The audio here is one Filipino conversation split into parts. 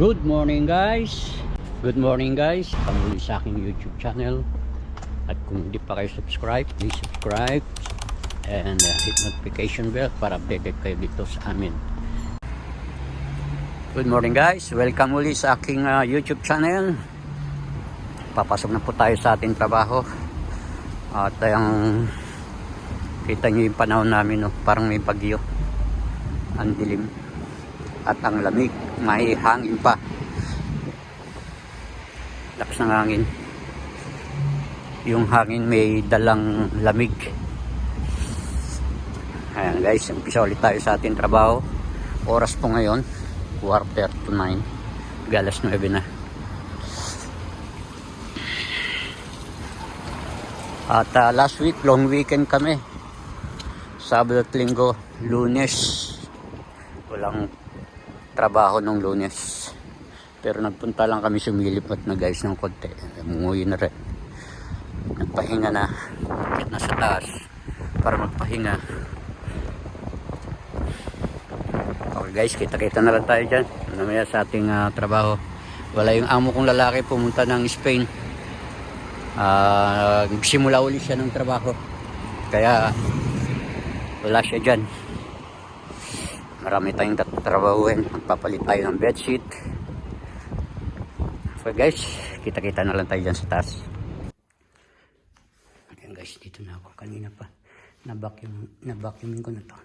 Good morning guys. Good morning guys. Pamuli sa aking YouTube channel. At kung hindi pa kayo subscribe Please subscribe And uh, hit notification bell Para updated kayo dito sa amin. Good morning guys. Welcome uli sa aking uh, YouTube channel. Papasok na po tayo sa ating trabaho. At yung Kita nyo yung panahon namin no? Parang may bagyo. Ang dilim At ang lamig May hangin pa. Lakas ng hangin. Yung hangin may dalang lamig. Ayan guys umpisa ulit tayo sa ating trabaho. Oras po ngayon quarter to 9 galas 9 na. At uh, last week long weekend kami. Sabado at Linggo Lunes. Walang trabaho nung Lunes pero nagpunta lang kami sumilip at na guys ng konti. Munguyi na rin. Nagpahinga na. At nasa taas para magpahinga. Okay guys, kita-kita na lang tayo dyan. Namaya sa ating ah, trabaho. Wala yung amo kong lalaki pumunta ng Spain. Ah, nagsimula uli siya ng trabaho. Kaya wala siya dyan. Marami tayong tatrabahuin. Magpapalit tayo ng bedsheet. So guys, kita-kita na lang tayo dyan sa taas. Ayan guys, dito na ako. Kanina pa, na-vacuum, na-vacuumin ko na to.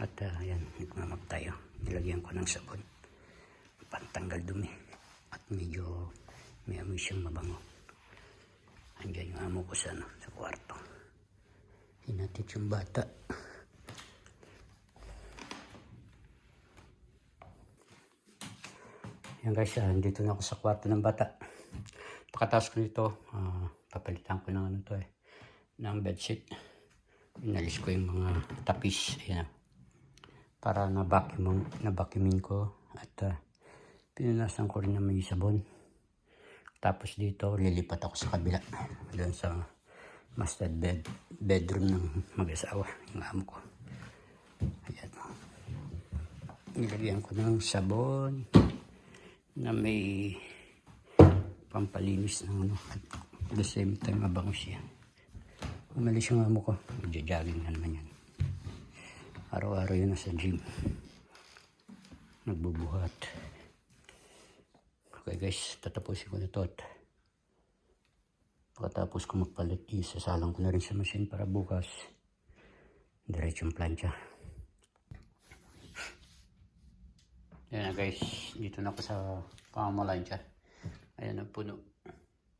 At uh, ayan, nagmamag tayo. Nilagyan ko ng sabon. Pantanggal dumi. At medyo may amoy siyang mabango. Andiyan yung amo ko sa, ano, sa kwarto. Hinatid yung bata. Yan guys, ah, dito na ako sa kwarto ng bata. Pagkatapos ko nito, ah, papalitan ko ng ano to eh, ng bedsheet. Inalis ko yung mga tapis, ayan. Para na-vacuum, na-vacuumin ko at uh, pinunasan ko rin na may sabon. Tapos dito, lilipat ako sa kabila. Doon sa master bed, bedroom ng mag-asawa, yung amo ko. Ayan. Nilagyan ko ng sabon na may pampalinis ng ano at the same time mabango siya. Umalis yung amo ko. Magja-jogging na naman yan. Araw-araw yun nasa gym. Nagbubuhat. Okay guys tatapusin ko na to at pagkatapos ko magpalit isasalang ko na rin sa machine para bukas diretsong plancha Ayan na guys, dito na ako sa pamamalan dyan. Ayan ang puno.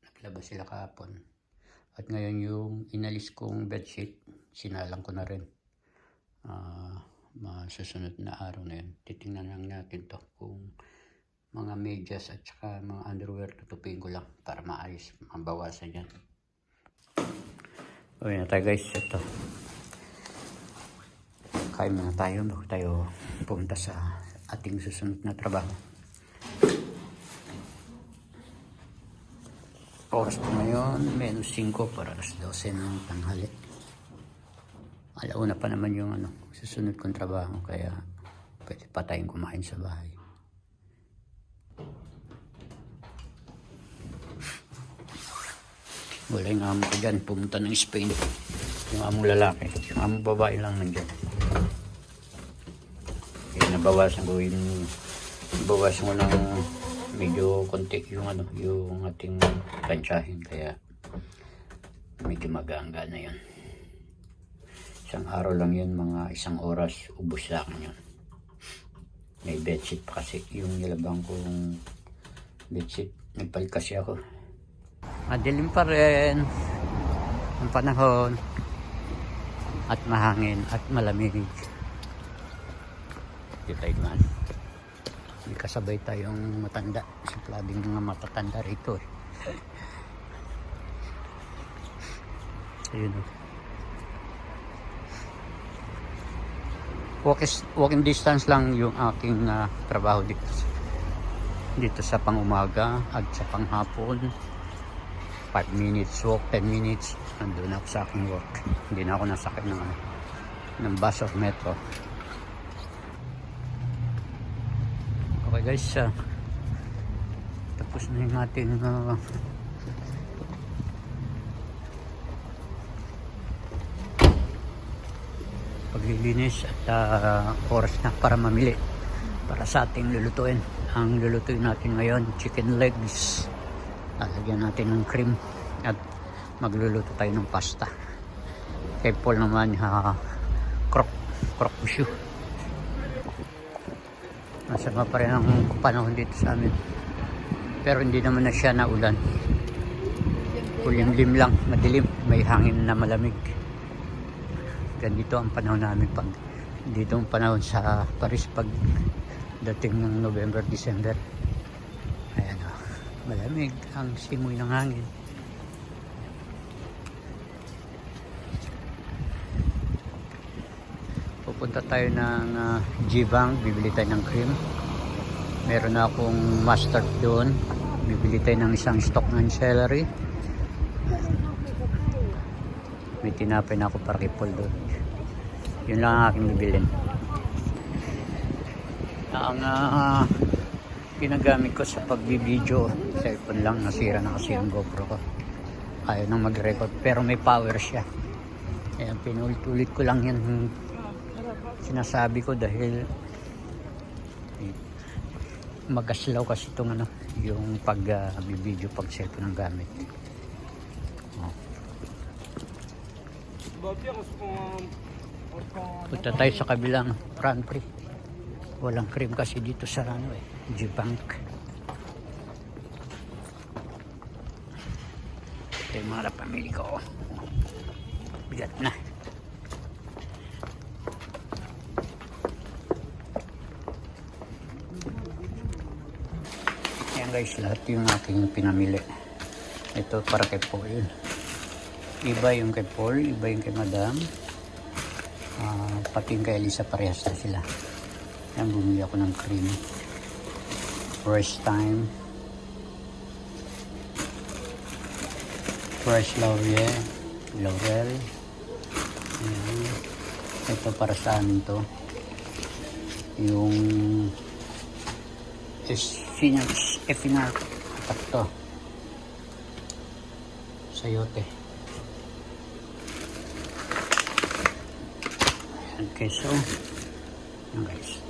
Naglabas sila kahapon. At ngayon yung inalis kong bedsheet, sinalang ko na rin. Ah, masusunod na araw na yun. Titingnan lang natin to kung mga medyas at saka mga underwear tutupin ko lang para maayos, mabawasan yan. Okay na tayo guys, ito. Kain muna tayo tayo pumunta sa ating susunod na trabaho. Oras po ngayon, menos 5 para alas 12 ng tanghali. Alauna pa naman yung ano, susunod kong trabaho kaya pwede pa tayong kumain sa bahay. Wala yung amo ko dyan, pumunta ng Spain. Yung among lalaki, yung among babae lang nandyan. Kaya nabawasan ko yung nabawasan ko ng medyo konti yung ano, yung ating tansyahin kaya medyo magaangga na yun. Isang araw lang yun, mga isang oras, ubos sa akin yun. May bedsheet pa kasi yung nilabang kong bedsheet. Nagpalit kasi ako. Madilim pa rin ang panahon at mahangin at malamig. Tayo naman. May kasabay tayong matanda. Simplading mga matatanda rito eh. Ayun o. Walk is, walking distance lang yung aking ah, trabaho dito. Dito sa pangumaga at sa panghapon. 5 minutes walk, 10 minutes. Nandun ako sa aking work. Hindi na ako nasakit ng, ano, ng bus or metro. Okay guys, ah, Tapos na yung ating ah, paglilinis at ah, oras na para mamili para sa ating lulutuin. Ang lulutuin natin ngayon, chicken legs. Lalagyan natin ng cream at magluluto tayo ng pasta. Kay Paul naman, ha, croc, croc monsieur. Masama pa rin ang panahon dito sa amin. Pero hindi naman na siya naulan. Kulimlim lang, madilim, may hangin na malamig. Ganito ang panahon namin pag dito ang panahon sa Paris pag dating ng November, December. Ayan o, malamig ang simoy ng hangin. Pupunta tayo ng uh, G-Bank, bibili tayo ng cream. Meron na akong mustard doon. Bibili tayo ng isang stock ng celery. May tinapay na ako para Paul doon. Yun lang ang aking bibilin. Ang ah, ginagamit ko sa pagbibideo, cellphone lang, nasira na kasi yung GoPro ko. Ayaw nang mag-record, pero may power siya. Ayan, pinulit-ulit ko lang yan sinasabi ko dahil eh, magaslaw kasi itong ano, yung pag uh, video pag cellphone ang gamit. Oh. Punta tayo sa kabilang country. Walang cream kasi dito sa ano eh, G-Bank. Ito yung mga pamilya ko. Bigat na. Guys, lahat yung aking pinamili. Ito para kay Paul. Iba yung kay Paul, iba yung kay Madam. Ah, pati yung kay Elisa parehas na sila. Yan, bumili ako ng cream. First time. Fresh Laurel. Laurel. Ayan. Ito para sa amin to. Yung Atak to. Sayote. Ayan, keso. Ayan guys.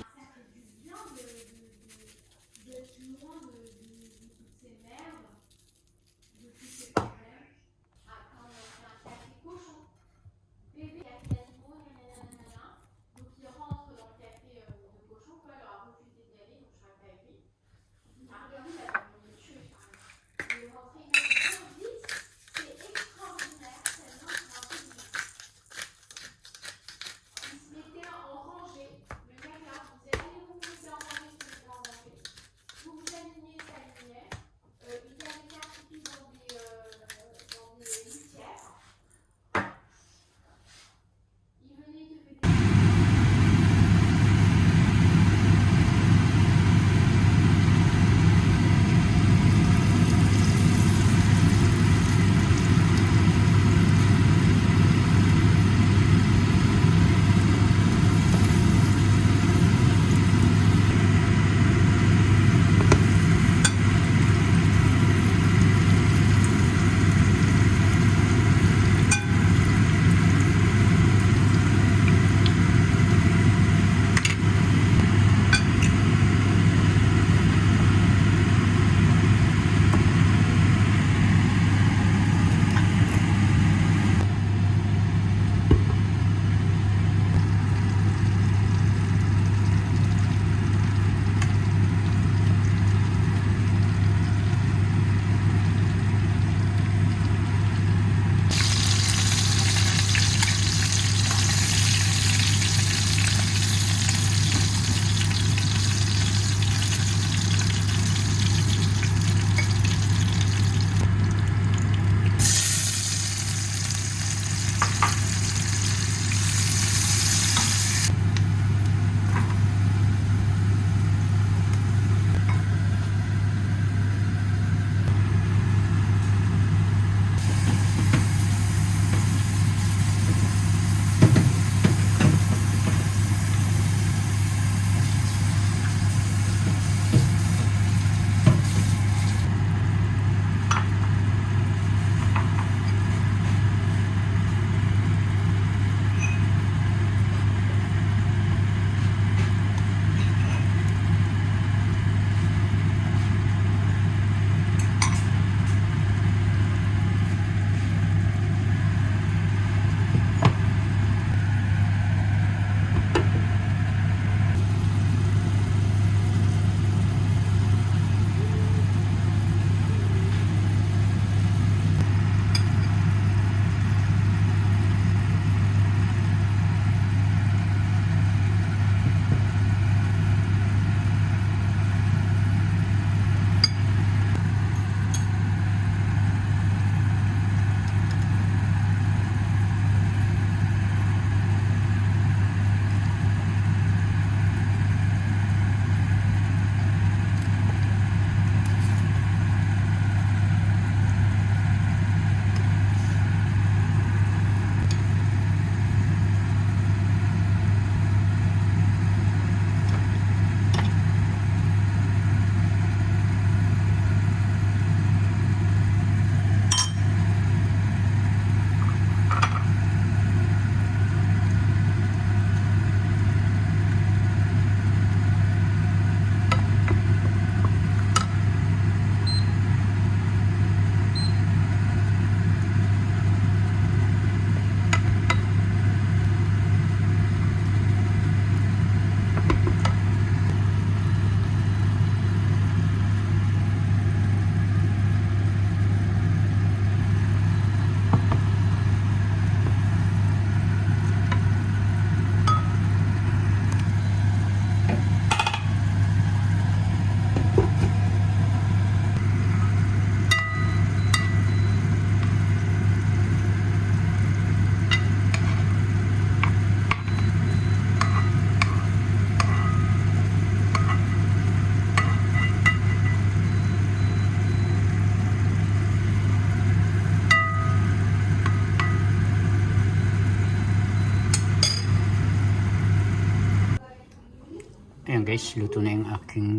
Guys, luto na yung aking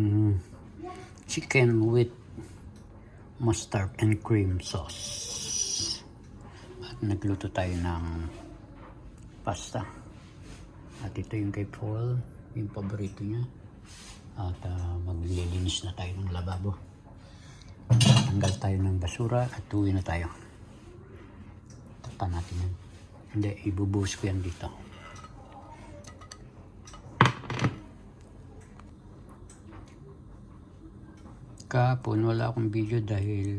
chicken with mustard and cream sauce. At nagluto tayo ng pasta. At ito yung kay Paul, yung paborito niya. At ah, maglilinis na tayo ng lababo. Tanggal tayo ng basura at uwi na tayo. Tata natin yan. Hindi, ibubuhos ko yan dito. Kahapon wala akong video dahil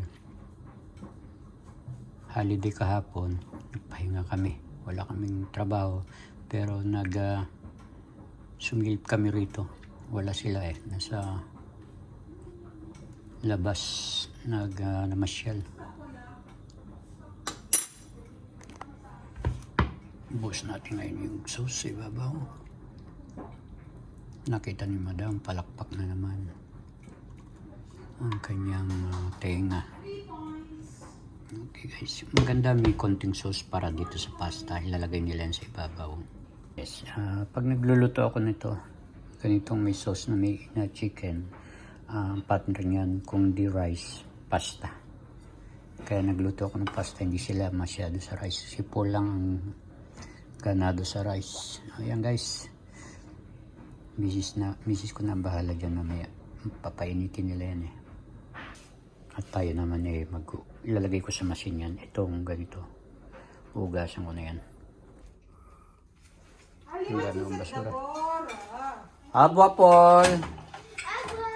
holiday kahapon. Nagpahinga kami. Wala kaming trabaho. Pero nag uh, sumilip kami rito. Wala sila eh. Nasa labas nag uh, namasyal. Buhos natin ngayon yung sauce sa ibabaw. Nakita ni madam, palakpak na naman ang kanyang uh, tenga. Okay guys, maganda may konting sauce para dito sa pasta. Ilalagay nila sa ibabaw. Yes, ah, pag nagluluto ako nito, ganitong may sauce na may na chicken, ang partner niyan kung di rice, pasta. Kaya nagluto ako ng pasta, hindi sila masyado sa rice. Si Paul lang ang ganado sa rice. Ayan guys, misis, na, misis ko na bahala dyan mamaya. Papainitin nila yan eh. At tayo naman eh, mag ilalagay ko sa machine yan. Itong ganito. Hugasan ko na yan. Ang ganong basura. Abwa, Paul!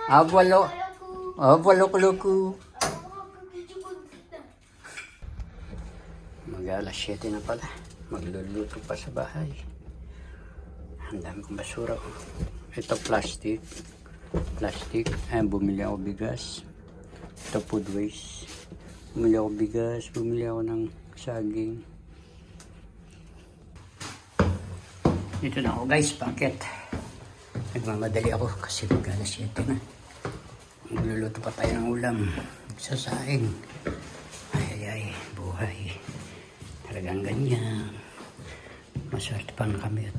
Abwa, lo! Abwa, loko, loko! Mag alas 7 na pala. Magluluto pa sa bahay. Ang dami kong basura. Ito plastic. Plastic. Ayan, bumili ako bigas. Ito food waste. Bumili ako bigas. Bumili ako ng saging. Dito na ako guys, bakit? Nagmamadali ako kasi mag alas 7 na. Magluluto pa tayo ng ulam. Sa saing. Ay, ay, ay, buhay. Talagang ganyan. Maswerte pa kami at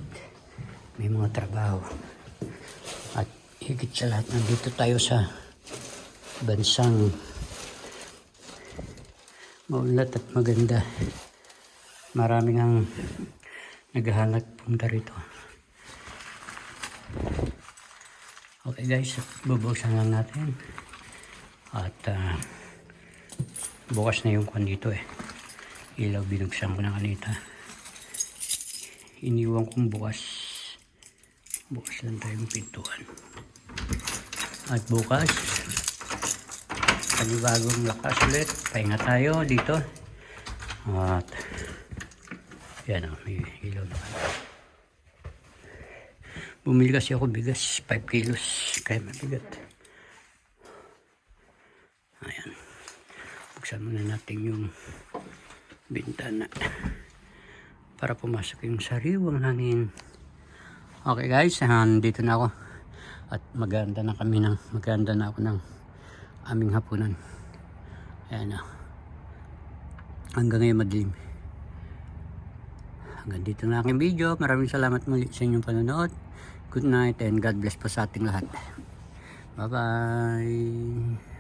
may mga trabaho. At higit sa lahat, nandito tayo sa bansang maulat at maganda. Maraming ang naghahanap punta rito. Okay guys, bubuksan lang natin. At ah, bukas na yung kwan dito eh. Ilaw binuksan ko na kanita. Iniwan kong bukas. Bukas lang tayong pintuan. At bukas, panibagong lakas ulit. Pahinga tayo dito. At yan o, may ilaw na. Bumili kasi ako bigas, 5 kilos, kaya mabigat. Ayan. Buksan muna natin yung bintana para pumasok yung sariwang hangin. Okay guys, dito na ako. At maganda na kami ng, maganda na ako ng aming hapunan. Ayan na. Hanggang ngayon madilim. Hanggang dito na aking video. Maraming salamat muli sa inyong panonood. Good night and God bless po sa ating lahat. Bye-bye.